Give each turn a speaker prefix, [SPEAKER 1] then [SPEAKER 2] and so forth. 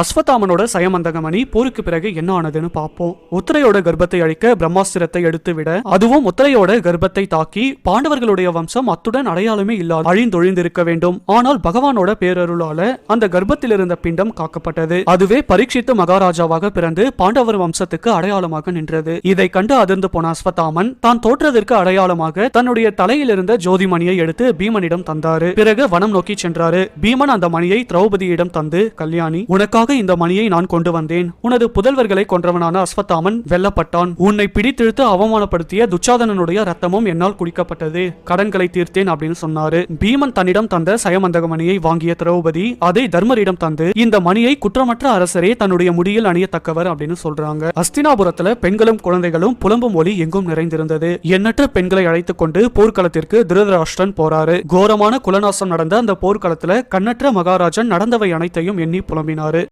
[SPEAKER 1] அஸ்வத்தாமனோட சயமந்தகமணி போருக்கு பிறகு என்ன ஆனதுன்னு பார்ப்போம். உத்திரையோட கர்ப்பத்தை அழிக்க பிரம்மாஸ்திரத்தை எடுத்து விட அதுவும் உத்திரையோட கர்ப்பத்தை தாக்கி பாண்டவர்களுடைய வம்சம் அத்துடன் அடையாளமே இல்லாத அழிந்தொழிந்திருக்க வேண்டும். ஆனால் பகவானோட பேரருளால அந்த கர்ப்பத்தில் இருந்த பிண்டம் காக்கப்பட்டது. அதுவே பரீட்சித்து மகாராஜாவாக பிறந்து பாண்டவர் வம்சத்துக்கு அடையாளமாக நின்றது. இதை கண்டு அதிர்ந்து போன அஸ்வத்தாமன் தான் தோற்றதற்கு அடையாளமாக தன்னுடைய தலையிலிருந்த ஜோதிமணியை எடுத்து பீமனிடம் தந்தாரு. பிறகு வனம் நோக்கி சென்றாரு. பீமன் அந்த மணியை திரௌபதியிடம் தந்து கல்யாணி உனக்காக இந்த மணியை நான் கொண்டு வந்தேன். உனது புதல்வர்களை கொன்றவனான அஸ்வத்தாமன் வெல்லப்பட்டான். உன்னை பிடித்திழுத்து அவமானப்படுத்திய துச்சாதனனுடைய ரத்தமும் என்னால் குடிக்கப்பட்டது. கடன்களை தீர்த்தேன் அப்படின்னு சொன்னாரு. பீமன் தன்னிடம் தந்த சயமந்தக மணியை வாங்கிய திரௌபதி அதை தர்மரிடம் தந்து இந்த மணியை குற்றமற்ற அரசரே தன்னுடைய முடியில் அணியத்தக்கவர் அப்படின்னு சொல்றாங்க. அஸ்தினாபுரத்துல பெண்களும் குழந்தைகளும் புலம்பும் ஒலி எங்கும் நிறைந்திருந்தது. எண்ணற்ற பெண்களை அழைத்துக் கொண்டு போர்க்களத்திற்கு திருதராஷ்டிரன் போறாரு. கோரமான குலநாசம் நடந்த அந்த போர்க்களத்துல கண்ணற்ற மகாராஜன் நடந்தவை அனைத்தையும் எண்ணி புலம்பினாரு.